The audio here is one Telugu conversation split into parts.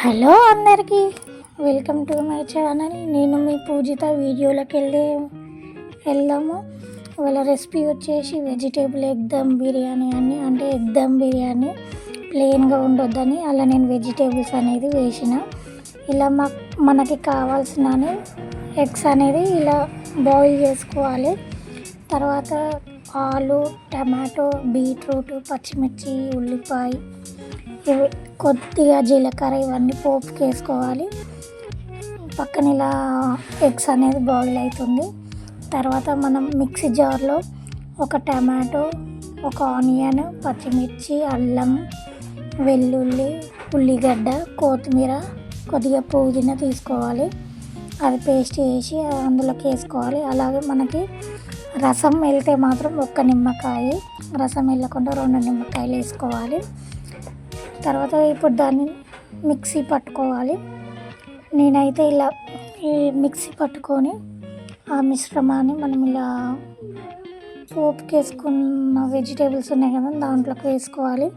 హలో అందరికీ వెల్కమ్ టు మై ఛానల్. నేను మీ పూజిత వీడియోలోకి వెళ్ళి వెళ్దాము. వాళ్ళ రెసిపీ వచ్చేసి వెజిటేబుల్ ఎగ్ దమ్ బిర్యానీ అని అంటే ఎగ్ దమ్ బిర్యానీ ప్లెయిన్గా ఉండొద్దని అలా నేను వెజిటేబుల్స్ అనేది వేసిన. ఇలా మా మనకి కావాల్సిన ఎగ్స్ అనేది ఇలా బాయిల్ చేసుకోవాలి. తర్వాత ఆలు టమాటో బీట్రూట్ పచ్చిమిర్చి ఉల్లిపాయ ఇవి కొద్దిగా జీలకర్ర ఇవన్నీ పోపుకి వేసుకోవాలి. పక్కన ఇలా ఎగ్స్ అనేది బాయిల్ అవుతుంది. తర్వాత మనం మిక్సీ జార్లో ఒక టమాటో ఒక ఆనియన్ పచ్చిమిర్చి అల్లం వెల్లుల్లి ఉల్లిగడ్డ కొత్తిమీర కొద్దిగా పుదీనా తీసుకోవాలి. అది పేస్ట్ చేసి అందులోకి వేసుకోవాలి. అలాగే మనకి రసం వెళ్తే మాత్రం ఒక్క నిమ్మకాయ రసం వెళ్ళకుండా రెండు నిమ్మకాయలు వేసుకోవాలి. తర్వాత ఇప్పుడు దాన్ని మిక్సీ పట్టుకోవాలి. నేనైతే ఇలా ఈ మిక్సీ పట్టుకొని ఆ మిశ్రమాన్ని మనం ఇలా పోపుకి వేసుకున్న వెజిటేబుల్స్ ఉన్నాయి కదా దాంట్లోకి వేసుకోవాలి.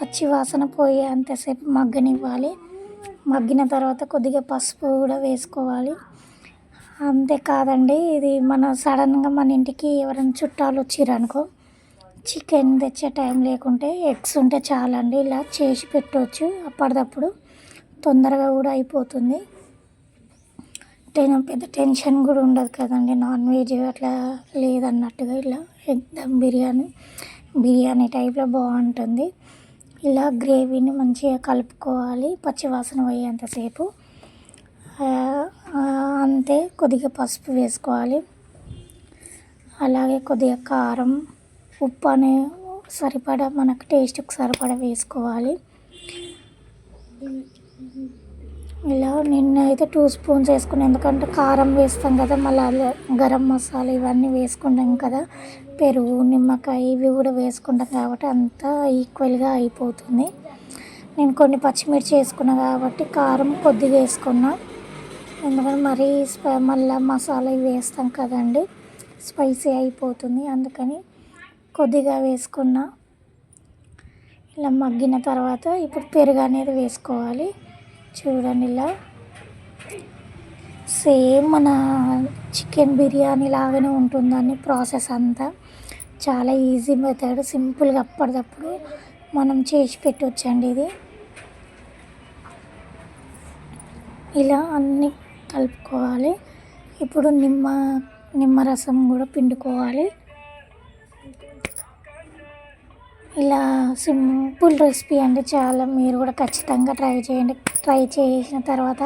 పచ్చి వాసన పోయే అంతసేపు మగ్గనివ్వాలి. మగ్గిన తర్వాత కొద్దిగా పసుపు కూడా వేసుకోవాలి. అంతేకాదండి ఇది మన సడన్గా మన ఇంటికి ఎవరైనా చుట్టాలు వచ్చిరనుకో చికెన్ తెచ్చే టైం లేకుంటే ఎగ్స్ ఉంటే చాలండి. ఇలా చేసి పెట్టవచ్చు అప్పటిదప్పుడు తొందరగా కూడా అయిపోతుంది. టెన్ పెద్ద టెన్షన్ కూడా ఉండదు కదండి. నాన్ వెజ్ అట్లా లేదన్నట్టుగా ఇలా ఎగ్ దమ్ బిర్యానీ బిర్యానీ టైప్లో బాగుంటుంది. ఇలా గ్రేవీని మంచిగా కలుపుకోవాలి పచ్చివాసన పోయేంతసేపు. అంతే కొద్దిగా పసుపు వేసుకోవాలి. అలాగే కొద్దిగా కారం ఉప్పు అనే సరిపడా మనకు టేస్ట్కి సరిపడా వేసుకోవాలి. ఇలా నిన్న అయితే టూ స్పూన్స్ వేసుకున్నాను ఎందుకంటే కారం వేస్తాం కదా మళ్ళీ గరం మసాలా ఇవన్నీ వేసుకుంటాం కదా పెరుగు నిమ్మకాయ ఇవి కూడా వేసుకుంటాం కాబట్టి అంతా ఈక్వల్గా అయిపోతుంది. నేను కొన్ని పచ్చిమిర్చి వేసుకున్నా కాబట్టి కారం కొద్దిగా వేసుకున్నా ఎందుకంటే మరీ మళ్ళీ మసాలా ఇవి వేస్తాం కదండి స్పైసీ అయిపోతుంది. అందుకని కొద్దిగా వేసుకున్న. ఇలా మగ్గిన తర్వాత ఇప్పుడు పెరుగు అనేది వేసుకోవాలి. చూడండి ఇలా. సేమ్ మన చికెన్ బిర్యానీ లాగానే ఉంటుందని ప్రాసెస్ అంతా. చాలా ఈజీ మెథడ్ సింపుల్గా అప్పటిదప్పుడు మనం చేసి పెట్టవచ్చండి ఇది. ఇలా అన్నీ కలుపుకోవాలి. ఇప్పుడు నిమ్మ నిమ్మరసం కూడా పిండుకోవాలి. ఇలా సింపుల్ రెసిపీ అండి చాలా. మీరు కూడా ఖచ్చితంగా ట్రై చేయండి. ట్రై చేసిన తర్వాత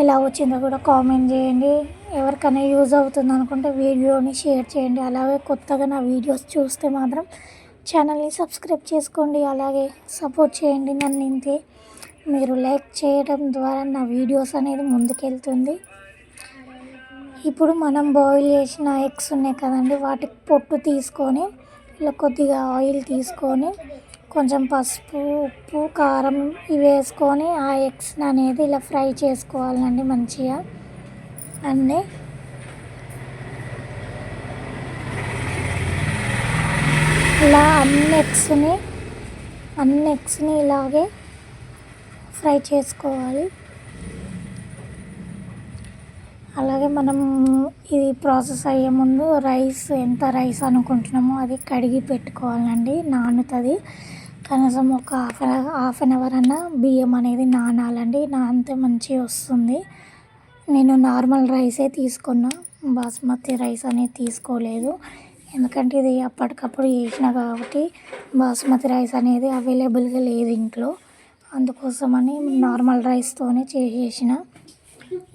ఎలా వచ్చిందో కూడా కామెంట్ చేయండి. ఎవరికైనా యూజ్ అవుతుంది అనుకుంటే వీడియోని షేర్ చేయండి. అలాగే కొత్తగా నా వీడియోస్ చూస్తే మాత్రం ఛానల్ని సబ్స్క్రైబ్ చేసుకోండి. అలాగే సపోర్ట్ చేయండి నన్ను ఇంతే. మీరు లైక్ చేయడం ద్వారా నా వీడియోస్ అనేది ముందుకెళ్తుంది. ఇప్పుడు మనం బాయిల్ చేసిన ఎగ్స్ ఉన్నాయి కదండి వాటికి పొట్టు తీసుకొని ఇలా కొద్దిగా ఆయిల్ తీసుకొని కొంచెం పసుపు ఉప్పు కారం ఇవి వేసుకొని ఆ ఎగ్స్ అనేది ఇలా ఫ్రై చేసుకోవాలండి మంచిగా. అన్నీ ఇలా అన్ని ఎగ్స్ని అన్ని ఎగ్స్ని ఇలాగే ఫ్రై చేసుకోవాలి. అలాగే మనం ఇది ప్రాసెస్ అయ్యే ముందు రైస్ ఎంత రైస్ అనుకుంటున్నామో అది కడిగి పెట్టుకోవాలండి నానుతుంది. కనీసం ఒక హాఫ్ హాఫ్ అన్ అవర్ అన్న బియ్యం అనేది నానాలండి నానితే మంచిగా వస్తుంది. నేను నార్మల్ రైసే తీసుకున్నా బాస్మతి రైస్ అనేది తీసుకోలేదు. ఎందుకంటే ఇది అప్పటికప్పుడు చేసిన కాబట్టి బాస్మతి రైస్ అనేది అవైలబుల్గా లేదు ఇంట్లో. అందుకోసమని నార్మల్ రైస్తోనే చేసేసిన.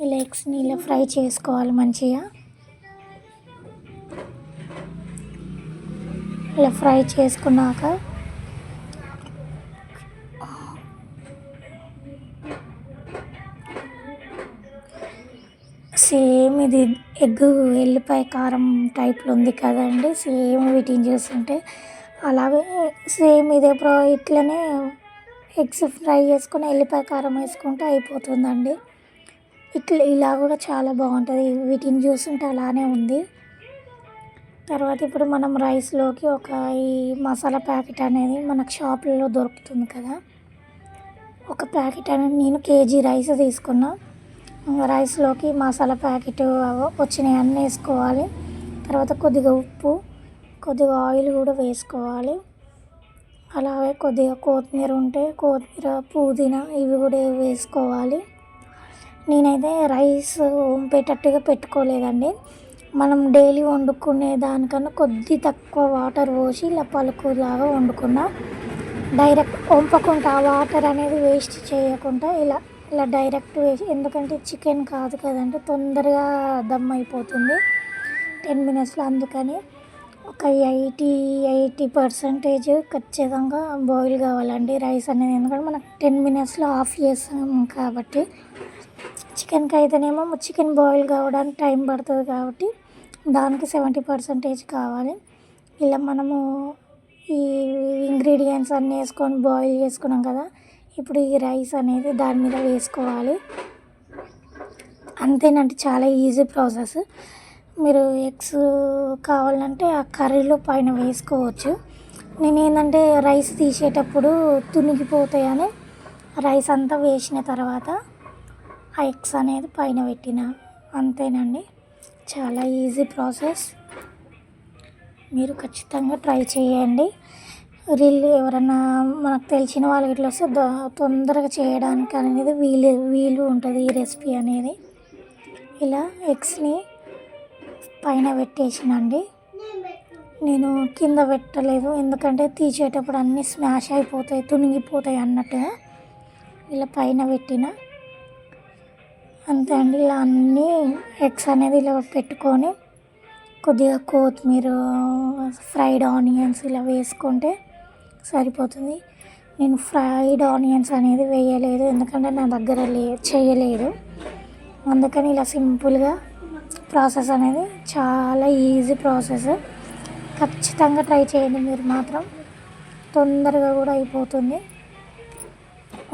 ఇలా ఎగ్స్ నీళ్ళు ఫ్రై చేసుకోవాలి మంచిగా. ఇలా ఫ్రై చేసుకున్నాక సేమ్ ఇది ఎగ్ ఎల్లిపాయ కారం టైప్లో ఉంది కదండి సేమ్ వీటిని చేస్తుంటే అలాగే సేమ్ ఇదే ప్రో ఇట్లనే ఎగ్స్ ఫ్రై చేసుకుని ఎల్లిపాయ కారం వేసుకుంటే అయిపోతుందండి. ఇట్లా ఇలా కూడా చాలా బాగుంటుంది. వీటిని చూస్తుంటే అలానే ఉంది. తర్వాత ఇప్పుడు మనం రైస్లోకి ఒక ఈ మసాలా ప్యాకెట్ అనేది మనకు షాపులలో దొరుకుతుంది కదా. ఒక ప్యాకెట్ అనేది నేను కేజీ రైస్ తీసుకున్నా. రైస్లోకి మసాలా ప్యాకెట్ వచ్చినాయి అన్నీ వేసుకోవాలి. తర్వాత కొద్దిగా ఉప్పు కొద్దిగా ఆయిల్ కూడా వేసుకోవాలి. అలాగే కొద్దిగా కొత్తిమీర ఉంటే కొత్తిమీర పుదీనా ఇవి కూడా వేసుకోవాలి. నేనైతే రైస్ వంపేటట్టుగా పెట్టుకోలేదండి. మనం డైలీ వండుకునే దానికన్నా కొద్ది తక్కువ వాటర్ పోసి ఇలా పలుకులాగా వండుకున్నా. డైరెక్ట్ వంపకుండా ఆ వాటర్ అనేది వేస్ట్ చేయకుండా ఇలా ఇలా డైరెక్ట్ వేసి ఎందుకంటే చికెన్ కాదు కదంటే తొందరగా దమ్ అయిపోతుంది. టెన్ మినిట్స్లో అందుకని ఒక ఎయిటీ ఎయిటీ పర్సెంటేజ్ ఖచ్చితంగా బాయిల్ కావాలండి రైస్ అనేది. ఎందుకంటే మనకు టెన్ మినిట్స్లో ఆఫ్ చేస్తాం కాబట్టి చికెన్కి అయితేనేమో చికెన్ బాయిల్ కావడానికి టైం పడుతుంది కాబట్టి దానికి సెవెంటీ పర్సెంటేజ్ కావాలి. ఇలా మనము ఈ ఇంగ్రీడియంట్స్ అన్నీ వేసుకొని బాయిల్ చేసుకున్నాం కదా ఇప్పుడు ఈ రైస్ అనేది దాని మీద వేసుకోవాలి. అంతేనంటే చాలా ఈజీ ప్రాసెస్. మీరు ఎగ్స్ కావాలంటే ఆ కర్రీలో పైన వేసుకోవచ్చు. నేను ఏంటంటే రైస్ తీసేటప్పుడు తునిగిపోతాయని రైస్ అంతా వేసిన తర్వాత ఆ ఎగ్స్ అనేది పైన పెట్టిన. అంతేనండి. చాలా ఈజీ ప్రాసెస్. మీరు ఖచ్చితంగా ట్రై చేయండి. రీల్ ఎవరన్నా మనకు తెలిసిన వాళ్ళకి ఇట్లా వస్తే తొందరగా చేయడానికి అనేది వీలు వీలు ఉంటుంది ఈ రెసిపీ అనేది. ఇలా ఎగ్స్ని పైన పెట్టేసినండి. నేను కింద పెట్టలేదు. ఎందుకంటే తీసేటప్పుడు అన్నీ స్మాష్ అయిపోతాయి తునిగిపోతాయి అన్నట్టుగా. ఇలా పైన పెట్టిన. అంతే అండి. ఇలా అన్నీ ఎగ్స్ అనేది ఇలా పెట్టుకొని కొద్దిగా కొత్తిమీర ఫ్రైడ్ ఆనియన్స్ ఇలా వేసుకుంటే సరిపోతుంది. నేను ఫ్రైడ్ ఆనియన్స్ అనేది వేయలేదు. ఎందుకంటే నా దగ్గర లే చేయలేదు. అందుకని ఇలా సింపుల్గా ప్రాసెస్ అనేది చాలా ఈజీ ప్రాసెస్. ఖచ్చితంగా ట్రై చేయండి. మీరు మాత్రం తొందరగా కూడా అయిపోతుంది.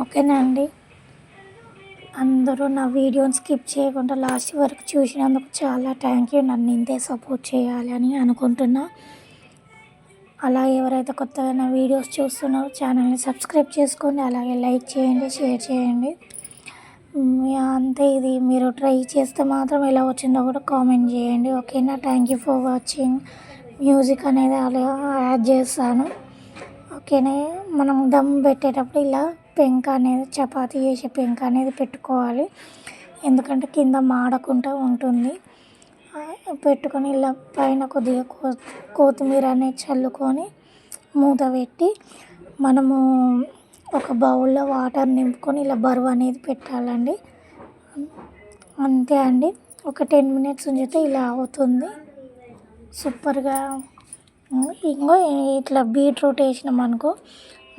ఓకేనా అండి? అందరూ నా వీడియోని స్కిప్ చేయకుండా లాస్ట్ వరకు చూసినందుకు చాలా థ్యాంక్ యూ నన్ను ఇంతే సపోర్ట్ చేయాలి అని అనుకుంటున్నా. అలా ఎవరైతే కొత్తగా నా వీడియోస్ చూస్తున్నారో ఛానల్ని సబ్స్క్రైబ్ చేసుకోండి. అలాగే లైక్ చేయండి షేర్ చేయండి. అంతే ఇది. మీరు ట్రై చేస్తే మాత్రం ఎలా వచ్చిందో కూడా కామెంట్ చేయండి. ఓకేనా thank you for watching music అనేది అలా యాడ్ చేస్తాను. ఓకేనా మనం దమ్ పెట్టేటప్పుడు ఇలా పెంక అనేది చపాతి చేసే పెంక అనేది పెట్టుకోవాలి. ఎందుకంటే కింద మాడకుండా ఉంటుంది. పెట్టుకొని ఇలా పైన కొద్దిగా కో కొత్తిమీర అనేది చల్లుకొని మూత పెట్టి మనము ఒక బౌల్లో వాటర్ నింపుకొని ఇలా బరువు అనేది పెట్టాలండి. అంతే అండి. ఒక టెన్ మినిట్స్ ఉంచితే ఇలా అవుతుంది. సూపర్గా ఇంకో ఇట్లా బీట్రూట్ వేసినాం అనుకో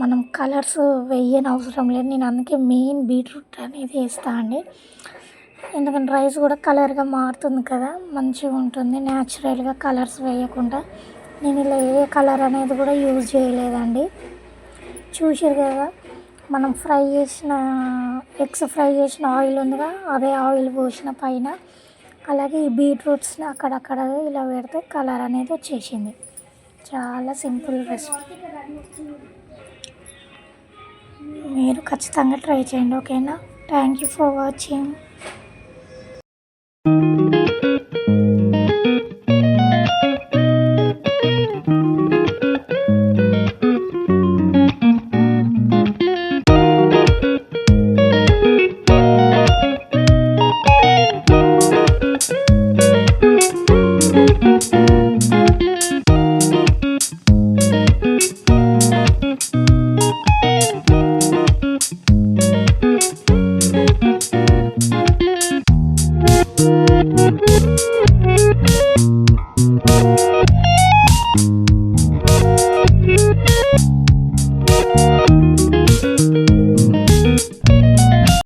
మనం కలర్స్ వేయని అవసరం లేదు. నేను అందుకే మెయిన్ బీట్రూట్ అనేది వేస్తా అండి. ఎందుకంటే రైస్ కూడా కలర్గా మారుతుంది కదా మంచిగా ఉంటుంది. న్యాచురల్గా కలర్స్ వేయకుండా నేను ఇలా ఏ కలర్ అనేది కూడా యూజ్ చేయలేదండి. చూసారు కదా మనం ఫ్రై చేసిన ఎగ్స్ ఫ్రై చేసిన ఆయిల్ ఉందిగా అదే ఆయిల్ పోసిన పైన. అలాగే ఈ బీట్రూట్స్ని అక్కడక్కడ ఇలా పెడితే కలర్ అనేది వచ్చేసింది. చాలా సింపుల్ రెసిపీ. మీరు ఖచ్చితంగా ట్రై చేయండి ఓకేనా? Thank you for watching